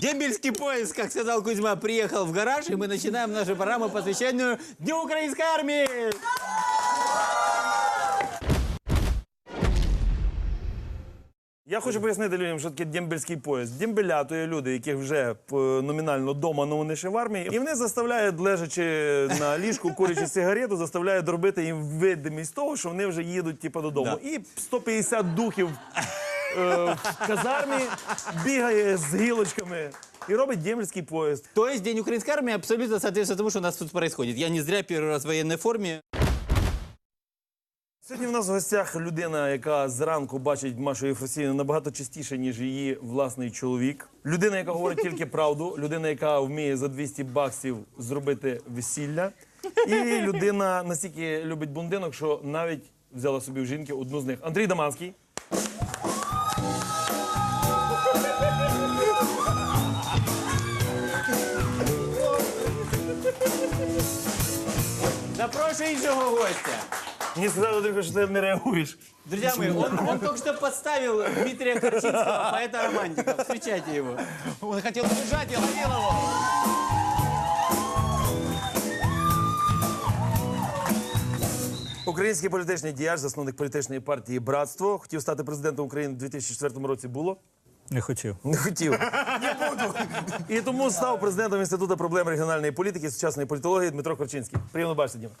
Дембельский поезд, как сказал Кузьма, приехал в гараж, и мы начинаем нашу программу, посвященную Дню Украинской Армии. Я хочу пояснити людям, що таке дембельський поїзд. Дембеля то є люди, яких вже е, номінально дома, але вони ще в армії. І вони заставляють, лежачи на ліжку, курячи сигарету, заставляють робити їм видимість того, що вони вже їдуть типу, додому. І 150 духів е, в казармі бігає з гілочками і робить дембельський поїзд. То есть День Украинской Армии абсолютно соответствует тому, что у нас тут происходит. Я не зря первый раз в военной форме. Сьогодні в нас в гостях людина, яка зранку бачить Машу Єфросіївну набагато частіше, ніж її власний чоловік. Людина, яка говорить тільки правду, людина, яка вміє за 200 баксів зробити весілля. І людина настільки любить бундинок, що навіть взяла собі в жінки одну з них. Андрій Даманський. Запрошую іншого гостя. Мені сказали, Андрій, що ти не реагуєш. Друзья мои, он, он только что подставил Дмитрия Корчинского, поэта романтика. Встречайте его. Он хотел убежать, я ловил его. Український політичний діяч, засновник політичної партії Братство. Хотів стати президентом України у 2004 році. Було? Не хотів. Не хотів. Не буду. І тому став президентом Інституту проблем регіональної політики, сучасної політології Дмитро Корчинський. Приємно бачити, Діма.